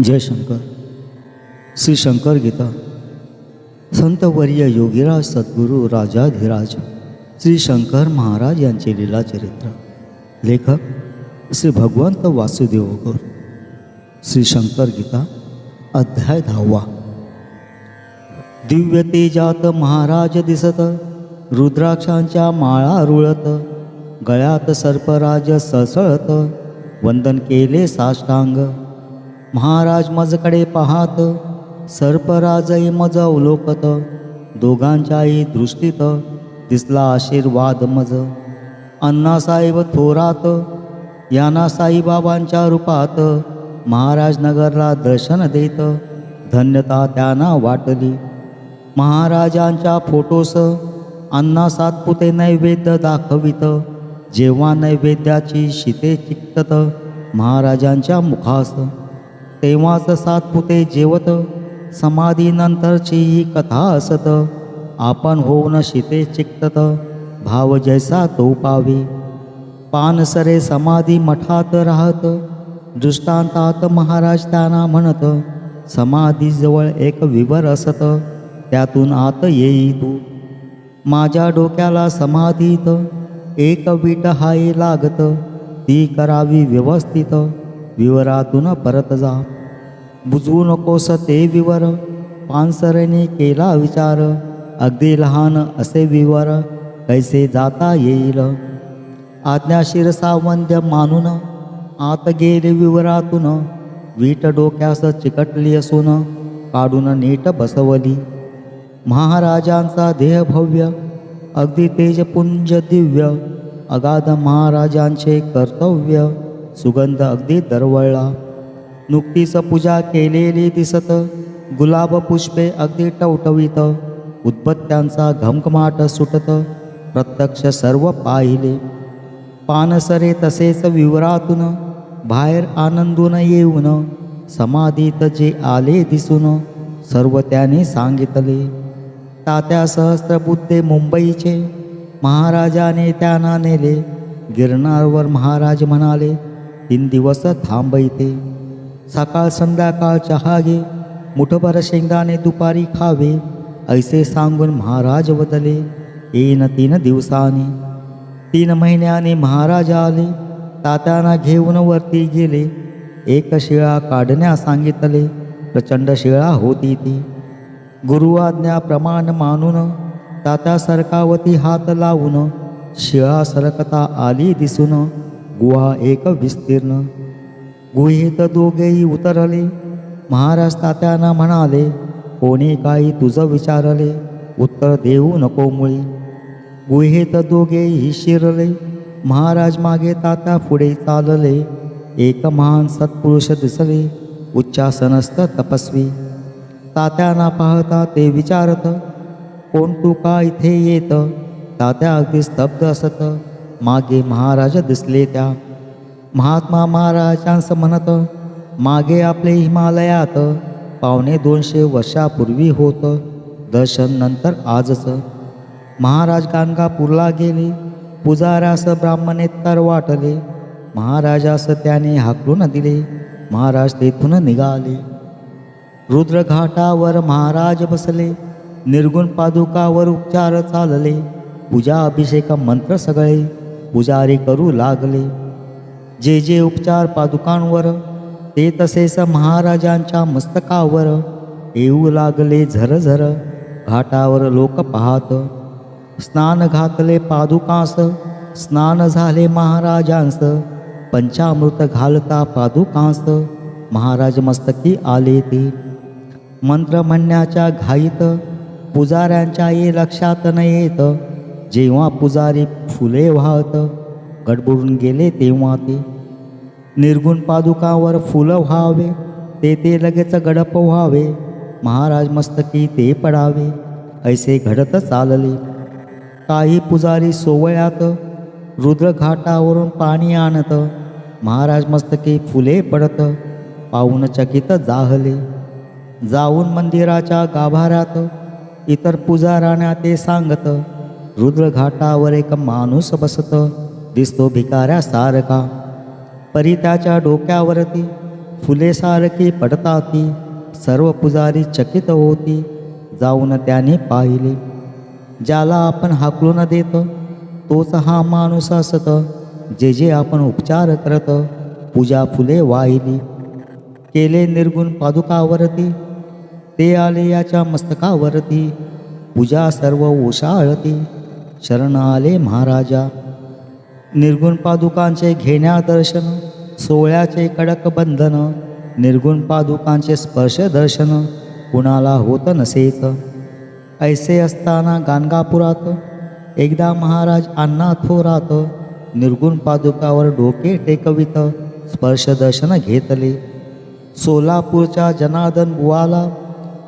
जय शंकर. श्री शंकर गीता. संतवर्य योगीराज सद्गुरू राजाधिराज श्री शंकर महाराज यांचे लीला चरित्र. लेखक श्री भगवंत वासुदेवकर श्री शंकर गीता अध्याय दहावा. दिव्य तेजात महाराज दिसत रुद्राक्षांच्या माळा रुळत गळ्यात सर्पराज सळसळत वंदन केले साष्टांग. महाराज मजकडे पाहात सर्पराजही मज अवलोकत दोघांच्याही दृष्टीत दिसला आशीर्वाद मज. अण्णासाहेब थोरात यांना साईबाबांच्या रूपात महाराज नगरला दर्शन देत धन्यता त्यांना वाटली. महाराजांच्या फोटोस अण्णा सातपुते नैवेद्य दाखवित जेव्हा नैवेद्याची शिते चिकटत महाराजांच्या मुखास तेव्हाच सातपुते जेवत समाधीनंतरची ही कथा असत आपण होऊन शिते चिकतत भाव जैसा तो पावे. पानसरे समाधी मठात राहत दृष्टांतात महाराज त्यांना म्हणत समाधीजवळ एक विवर असत त्यातून आत येई तू. माझ्या डोक्याला समाधीत एक वीट हाय लागत ती करावी व्यवस्थित विवरातून परत जा. बुजवू नकोस ते विवर. पानसरेने केला विचार. अगदी लहान असे विवर. कैसे जाता येईल? आज्ञाशीर सावंद्य मानून आत गेले विवरातून. वीट डोक्यास चिकटली असून काढून नीट बसवली. महाराजांचा देह भव्य अगदी तेजपुंज दिव्य. अगाध महाराजांचे कर्तव्य सुगंध अगदी दरवळला. नुकतीच पूजा केलेली दिसत. गुलाब पुष्पे अगदी टवटवीत. उदबत्त्यांचा घमघमाट सुटत. प्रत्यक्ष सर्व पाहिले. पानसरे तसेच विवरातून बाहेर आनंदून येऊन समाधीत जे आले दिसून सर्व त्याने सांगितले. तात्या सहस्त्रबुद्धे मुंबईचे महाराजाने त्यांना नेले. गिरणारवर महाराज म्हणाले तीन दिवस थांबयते सकाळ संध्याकाळ चहा घे मुठभर शेंगदाणे दुपारी खावे ऐसे सांगून महाराज बदले येन तीन दिवसाने. तीन महिन्याने महाराज आले तात्यांना घेऊन वरती गेले एक शिळा काढण्यास सांगितले प्रचंड शिळा होती ती. गुरु प्रमाण मानून तात्या सरकावती हात लावून शिळा सरकता आली दिसून गुहा एक विस्तीर्ण. गुहेत दोघेही उतरले. महाराज तात्यांना म्हणाले कोणी काही तुझं विचारले? उत्तर देऊ नको मुळी. गुहेत दोघेही शिरले. महाराज मागे तात्या पुढे चालले. एक महान सत्पुरुष दिसले. उच्चासनस्थ तपस्वी. तात्यांना पाहता ते विचारत कोण तू का इथे येत तात्या अगदी स्तब्ध असत. मागे महाराज दिसले त्या. महात्मा महाराजांस म्हणत मागे आपले हिमालयात पावणे दोनशे वर्षापूर्वी होतं दर्शन नंतर आजचं. महाराज गाणगापूरला गेले पुजाऱ्यास ब्राह्मणेतर वाटले महाराजास त्याने हाकलून दिले महाराज तेथून निघाले. रुद्रघाटावर महाराज बसले निर्गुण पादुकावर उपचार चालले पूजा अभिषेक मंत्र सगळे पुजारी करू लागले. जे जे उपचार पादुकांवर ते तसेच महाराजांच्या मस्तकावर येऊ लागले झरझर घाटावर लोक पाहत. स्नान घातले पादुकांस स्नान झाले महाराजांस पंचामृत घालता पादुकांस महाराज मस्तकी आले ते मंत्र म्हणण्याच्या घाईत पुजाऱ्यांच्या ये लक्षात न येत जेव्हा पुजारी फुले वाहत गडबडून गेले तेव्हा ते निर्गुण पादुकावर फुलं व्हावे ते ते लगेच गडप व्हावे महाराज मस्तकी ते पडावे ऐसे घडत चालले. काही पुजारी सोवळ्यात रुद्रघाटावरून पाणी आणत महाराज मस्तकी फुले पडत पाहून चकित जाहले. जाऊन मंदिराच्या गाभाऱ्यात इतर पुजाऱ्यांना ते सांगत रुद्रघाटावर एक माणूस बसत दिसतो भिकाऱ्या सारखा परी त्याच्या डोक्यावरती फुलेसारखी पडताती सर्व पुजारी चकित होती. जाऊन त्याने पाहिले ज्याला आपण हाकलून देत तोच हा माणूस असत जे जे आपण उपचार करत पूजा फुले वाहिली. केले निर्गुण पादुकावरती ते आले याच्या मस्तकावरती पूजा सर्व ओशाळती. शरण आले महाराजा. निर्गुण पादुकांचे घेण्या दर्शन सोहळ्याचे कडक बंधन निर्गुण पादुकांचे स्पर्श दर्शन कुणाला होत नसेच. ऐसे असताना गाणगापुरात एकदा महाराज अण्णा थोरात निर्गुण पादुकावर डोके टेकवित स्पर्श दर्शन घेतले. सोलापूरच्या जनार्दन बुवाला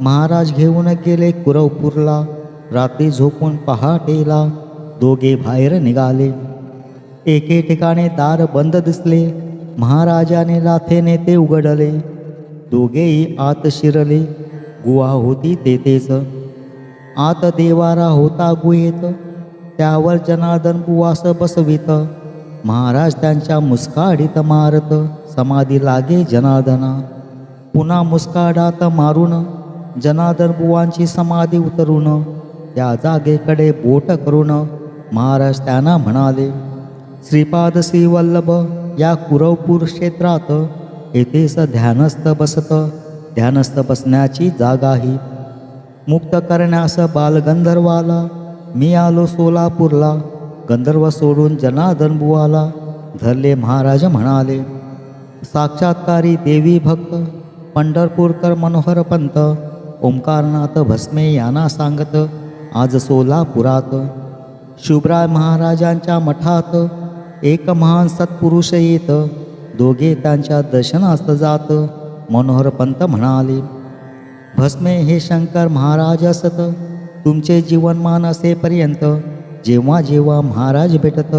महाराज घेऊन गेले कुरवपूरला रात्री झोपून पहाटेला दोघे बाहेर निघाले. एके ठिकाणी दार बंद दिसले. महाराजाने लाथेने ते उघडले. दोघेही आत शिरले. गुहा होती तेथेच. आत देवारा होता गुहेत. त्यावर जनार्दन बुवास बसवित. महाराज त्यांच्या मुस्काडीत मारत समाधी लागे जनार्दना. पुन्हा मुस्काडात मारून जनार्दन बुवांची समाधी उतरून त्या जागेकडे बोट करून महाराज त्यांना म्हणाले श्रीपाद श्रीवल्लभ या कुरवपूर क्षेत्रात येथेच ध्यानस्थ बसत. ध्यानस्थ बसण्याची जागाही. मुक्त करण्यास बालगंधर्वाला मी आलो सोलापूरला. गंधर्व सोडून जनार्दनबुवाला धरले महाराज म्हणाले साक्षात्कारी देवी भक्त पंढरपूरकर मनोहर पंत ओंकारनाथ भस्मे यांना सांगत आज सोलापुरात. शुभराय महाराजांच्या मठात एक महान सत्पुरुष येत. दोघे त्यांच्या दर्शनास्त जात. मनोहर पंत म्हणाले भस्मे हे शंकर महाराज असत. तुमचे जीवनमान असेपर्यंत जेव्हा जेव्हा महाराज भेटत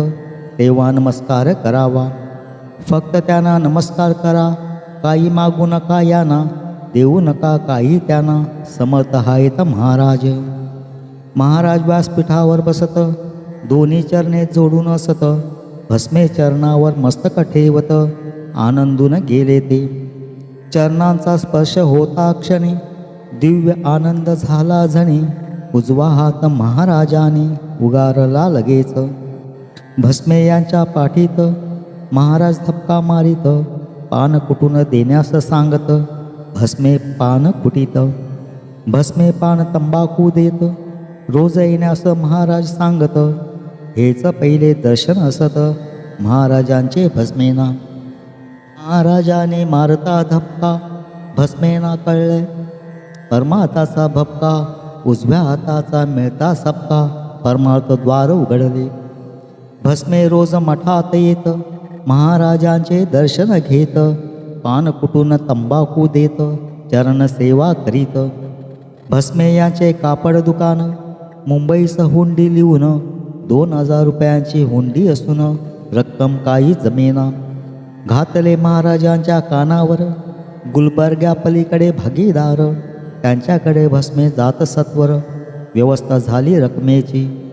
तेव्हा नमस्कार करावा. फक्त त्यांना नमस्कार करा. काही मागू नका यांना. देऊ नका काही त्यांना. समर्थ आहेत महाराज. महाराज व्यासपीठावर बसत. दोन्ही चरणे जोडून असत. भस्मे चरणावर मस्तक ठेवत आनंदून गेले ते. चरणांचा स्पर्श होता क्षणी दिव्य आनंद झाला जणी उजवा हात महाराजाने उगारला लगेच. भस्मे यांच्या पाठीत महाराज धपका मारित पान कुटून देण्यास सांगत भस्मे पान कुटीत. भस्मे पान तंबाखू देत रोज येण्यास महाराज सांगत हेच पहिले दर्शन असत. महाराजांचे भस्मेना. महाराजाने मारता धपका भस्मेना कळले. परमाताचा भपका उजव्या हाताचा मिळता सपका. परमार्थ द्वार उघडले. भस्मे रोज मठात येत. महाराजांचे दर्शन घेत. पान कुटून तंबाखू देत. चरण सेवा करीत. भस्मे यांचे कापड दुकान. मुंबईस हुंडी लिहून दोन हजार रुपयांची हुंडी असून रक्कम काही जमेना घातले महाराजांच्या कानावर गुलबर्ग्या पलीकडे भागीदार त्यांच्याकडे भस्मे जात सत्वर व्यवस्था झाली रकमेची.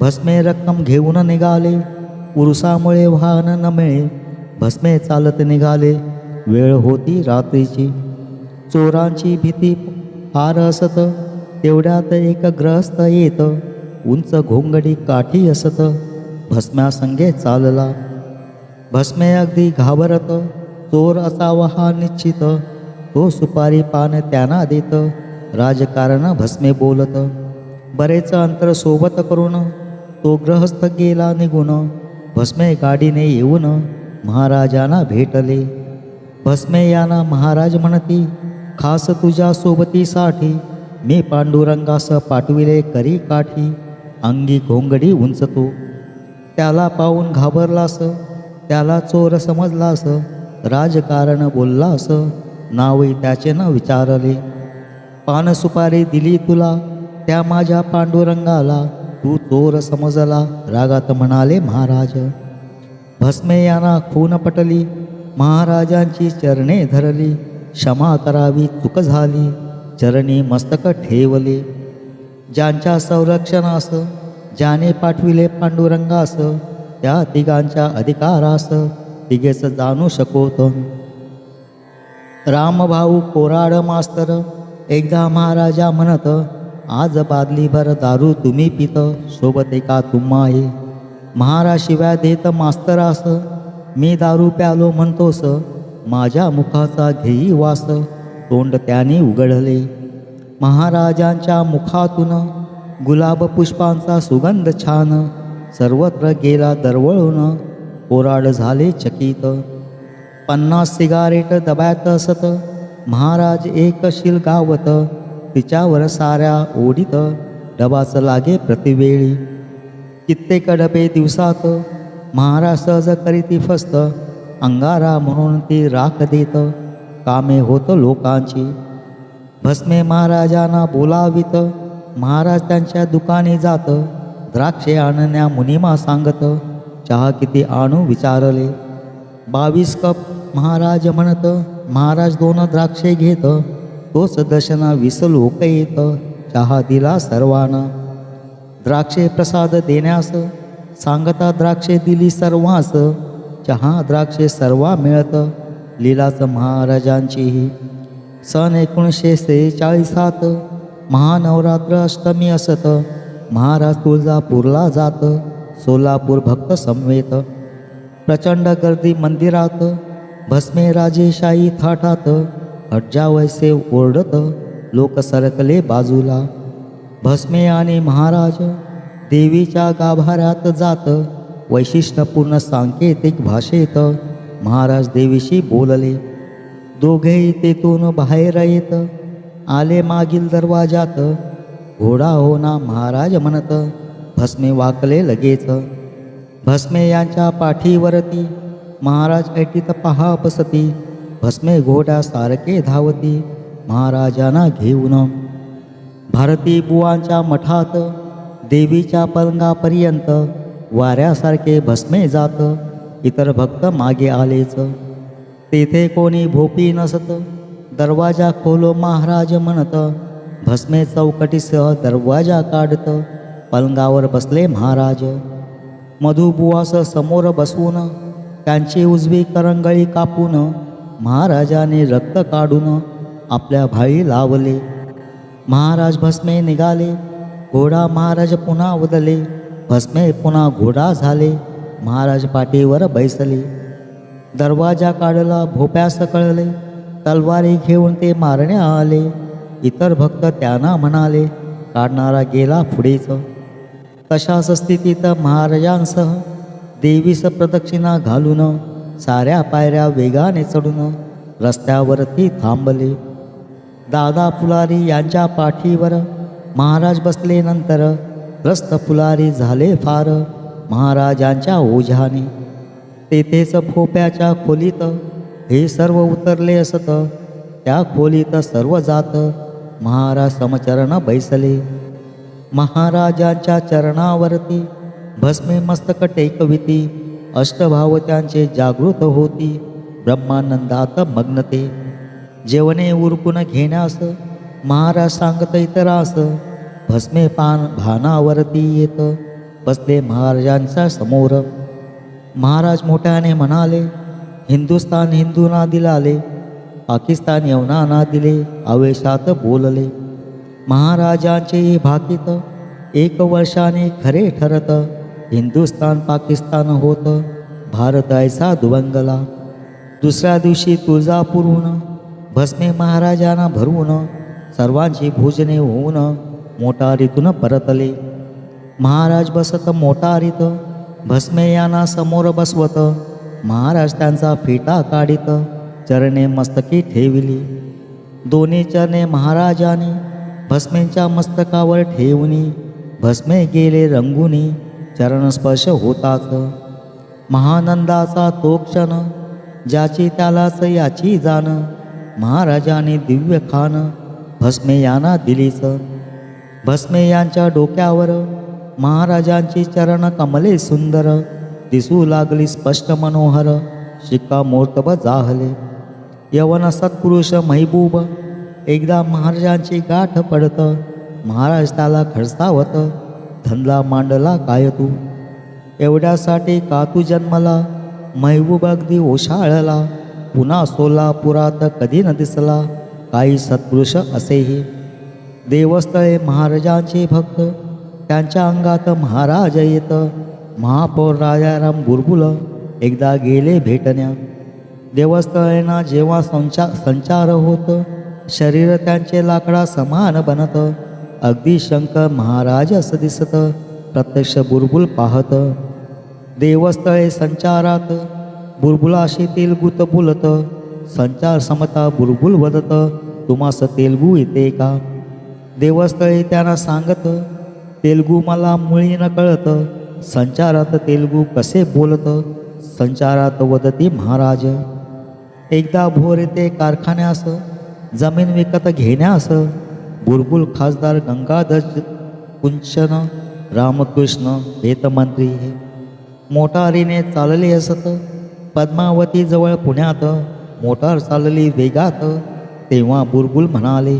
भस्मे रक्कम घेऊन निघाले उरुसामुळे वाहन न मिळे भस्मे चालत निघाले. वेळ होती रात्रीची. चोरांची भीती फार असत तेवढ्यात एक ग्रहस्थ येत उंच घोंगडी काठी असत भस्म्यासंगे चालला. भस्मे अगदी घाबरत चोर असावा हा निश्चित. तो सुपारी पान त्यांना देत राजकारण भस्मे बोलत. बरेच अंतर सोबत करून तो ग्रहस्थ गेला निघून. भस्मे गाडीने येऊन महाराजांना भेटले. भस्मे यांना महाराज म्हणती खास तुझ्या सोबतीसाठी मी पांडुरंगास पाठविले करी काठी. अंगी घोंगडी उंचतो. त्याला पाहून घाबरलास त्याला चोर समजलास राजकारण बोललास नावही त्याचे न विचारले पानसुपारी दिली तुला त्या माझ्या पांडुरंगाला. तू चोर समजला रागात म्हणाले महाराज. भस्मे यांना खून पटली महाराजांची चरणे धरली क्षमा करावी चुक झाली चरणी मस्तक ठेवले. ज्यांच्या संरक्षणास ज्याने पाठविले पांडुरंगास त्या तिघांच्या अधिकारास तिघेच जाणू शकोत रामभाऊ कोराड मास्तर एकदा महाराजा म्हणत आज बादलीभर दारू तुम्ही पित सोबत एका तुम्हाये. महाराज शिवाय देत मास्तरास मी दारू प्यालो म्हणतोस माझ्या मुखाचा घेई वास तोंड त्याने उघडले. महाराजांच्या मुखातून गुलाब पुष्पांचा सुगंध छान सर्वत्र गेला दरवळून. कोराड झाले चकित. पन्नास सिगारेट दब्यात असत. महाराज एक शिल गावत. तिच्यावर साऱ्या ओढीत डबाच लागे प्रतिवेळी. कित्येक डबे दिवसात महाराज सहज करीती फस्त. अंगारा म्हणून ती राख देत. कामे होत लोकांची. भस्मे महाराजांना बोलावित. महाराज त्यांच्या दुकाने जात. द्राक्षे आणण्या मुनिमा सांगत. चहा किती आणू विचारले. बावीस कप महाराज म्हणत. महाराज दोन द्राक्षे घेत. तोच दर्शना वीस लोक येत. चहा दिला सर्वांना. द्राक्षे प्रसाद देण्यास सांगता द्राक्षे दिली सर्वांस. चहा द्राक्षे सर्वा मिळत. लिलाच महाराजांचीही सन एकोणीसशे सेहेचाळीसात महानवरात्र अष्टमी असत. महाराज तुळजापूरला जात. सोलापूर भक्त समवेत प्रचंड गर्दी मंदिरात. भस्मे राजेशाही थाटात. हज्जा वैसे ओरडत. लोक सरकले बाजूला. भस्मे आणि महाराज देवीच्या गाभाऱ्यात जात. वैशिष्ट्यपूर्ण सांकेतिक भाषेत महाराज देवीशी बोलले. दोघेही तेथून बाहेर येत आले मागील दरवाजात. घोडा होना महाराज म्हणत भस्मे वाकले लगेच. भस्मे यांच्या पाठीवरती महाराज ऐटीत पहा बसती भस्मे घोड्या सारखे धावती महाराजांना घेऊन. भारती बुवांच्या मठात देवीच्या पलंगापर्यंत वाऱ्यासारखे भस्मे जात इतर भक्त मागे आलेच. तेथे कोणी भोपी नसत. दरवाजा खोलो महाराज म्हणत. भस्मे चौकटीसह दरवाजा काढत. पलंगावर बसले महाराज. मधुबुवास समोर बसवून त्यांची उजवी करंगळी कापून महाराजाने रक्त काढून आपल्या भाई लावले. महाराज भस्मे निघाले. घोडा महाराज पुन्हा उदले. भस्मे पुन्हा घोडा झाले. महाराज पाठीवर बैसले. दरवाजा काढला भोप्यास कळले तलवारी घेऊन ते मारण्या आले. इतर भक्त त्यांना म्हणाले काढणारा गेला पुढेच. तशाच स्थितीत महाराजांसह देवीस प्रदक्षिणा घालून साऱ्या पायऱ्या वेगाने चढून रस्त्यावरती थांबले. दादा फुलारी यांच्या पाठीवर महाराज बसले नंतर रस्त फुलारी झाले फार महाराजांच्या ओझ्याने. तेथेच फोप्याच्या खोलीत हे सर्व उतरले असत. त्या खोलीत सर्व जात महाराज समचरण बैसले. महाराजांच्या चरणावरती भस्मे मस्तक टेकविती. अष्टभाव त्यांचे जागृत होती. ब्रह्मानंदात मग्नते. जेवणे उरकून घेण्यास महाराज सांगत इतरास भस्मे पान भानावरती येत. बसले महाराजांच्या समोर. महाराज मोठ्याने म्हणाले हिंदुस्तान हिंदूंना दिलाले पाकिस्तान यवना ना दिले आवेशात बोलले. महाराजांचे भाकीत एक वर्षाने खरे ठरत हिंदुस्तान पाकिस्तान होत भारत ऐसा दुवंगला. दुसऱ्या दिवशी तुळजापूरहून भस्मे महाराजांना भरवून सर्वांची भोजने होऊन मोटारीतून परतले. महाराज बसत मोटारीत भस्मे यांना समोर बसवत. महाराज त्यांचा फेटा काढीत. चरणे मस्तकी ठेविली. दोन्ही चरणे महाराजाने भस्मेंच्या मस्तकावर ठेवणी भस्मे गेले रंगुनी. चरणस्पर्श होताच. महानंदाचा तो क्षण ज्याची त्यालाच याची जाण. महाराजाने दिव्य खान भस्मे यांना दिलीच. भस्मे यांच्या डोक्यावर महाराजांची चरण कमले सुंदर दिसू लागली स्पष्ट मनोहर शिक्का मोर्तब जाहले. यवन सत्पुरुष महबूब एकदा महाराजांची गाठ पडत महाराज त्याला खडसावत धंदा मांडला काय तू? एवढ्यासाठी का तू जन्मला? महबूब अगदी ओशाळला पुन्हा सोलापुरात कधी न दिसला काही सत्पुरुष असेही. देवस्थळे महाराजांचे भक्त त्यांच्या अंगात महाराज येत. महापौर राजाराम बुरबुल एकदा गेले भेटण्या. देवस्थळेना जेव्हा संचा संचार होत शरीर त्यांचे लाकडा समान बनत. अगदी शंकर महाराज असं दिसत प्रत्यक्ष बुलबुल पाहत. देवस्थळे संचारात बुलबुलाशी तेलगुत बोलत. संचार समता बुलबुल वदत तुम्हास तेलगू येते का? देवस्थळे त्यांना सांगत तेलगू मला मुळी न कळत. संचारात तेलगू कसे बोलत? संचारात वदती महाराज. एकदा भोर येते कारखान्यास जमीन विकत घेण्यास. बुलबुल खासदार गंगाधर कुंचन रामकृष्ण वेतमंत्री मोटारीने चालले असत पद्मावतीजवळ पुण्यात. मोटार चालली वेगात तेव्हा बुलबुल म्हणाले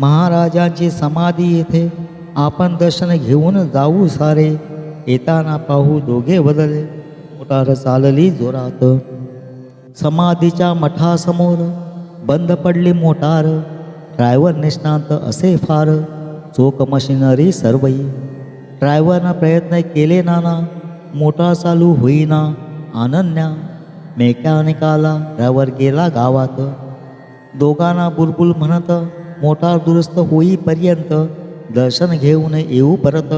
महाराजांची समाधी येथे आपण दर्शन घेऊन जाऊ सारे. येताना पाहू दोघे बदले. मोटार चालली जोरात. समाधीच्या मठासमोर बंद पडली मोटार. ड्रायव्हर निष्णांत असे फार. चोख मशिनरी सर्वई. ड्रायव्हरनं प्रयत्न केले नाना. मोटार चालू होईना अनन्या. मेकॅनिकाला ड्रायव्हर गेला गावात. दोघांना बुलबुल म्हणत मोटार दुरुस्त होईपर्यंत दर्शन घेऊन येऊ परत.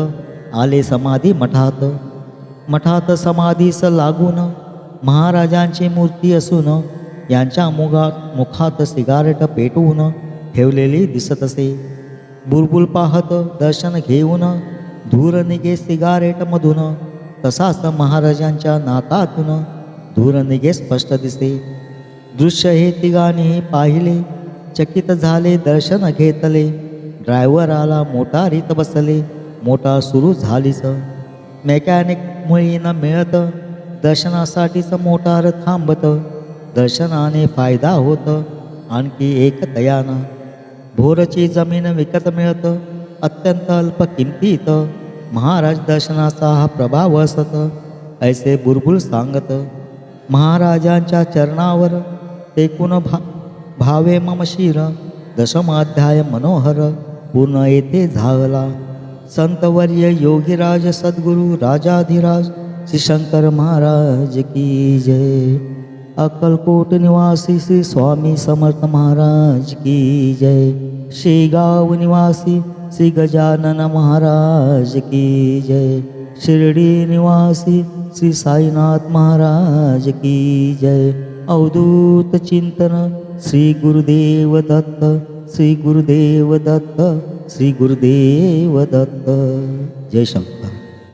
आले समाधी मठात. मठात समाधीस लागून महाराजांची मूर्ती असून यांच्या मुगात मुखात सिगारेट पेटवून ठेवलेली दिसत असे. बुलबुल पाहत दर्शन घेऊन धूर निघे सिगारेटमधून तसाच महाराजांच्या नातातून धूर निघे स्पष्ट दिसे. दृश्य हे तिघांनी पाहिले. चकित झाले दर्शन घेतले. ड्रायव्हर आला मोटारीत बसले मोटार सुरू झालीच. मेकॅनिक मुळी न मिळत दर्शनासाठीच मोटार थांबत. दर्शनाने फायदा होत आणखी एक दयानं. भोरची जमीन विकत मिळत अत्यंत अल्प किमतीत. महाराज दर्शनाचा हा प्रभाव असत ऐसे बुलबुल सांगत. महाराजांच्या चरणावर टेकून भा भावे मम शिर. दशमाध्याय मनोहर. पूर्ण येथे झाला. संतवर्य योगीराज सद्गुरु राजाधिराज श्री शंकर महाराज की जय. अक्कलकोट निवासी श्री स्वामी समर्थ महाराज की जय. शेगाव निवासी श्री गजानन महाराज की जय. शिर्डी निवासी श्री साईनाथ महाराज की जय. अवधूत चिंतन श्री गुरुदेव दत्त श्री गुरुदेव दत्त श्री गुरुदेव दत्त. जय शंकर.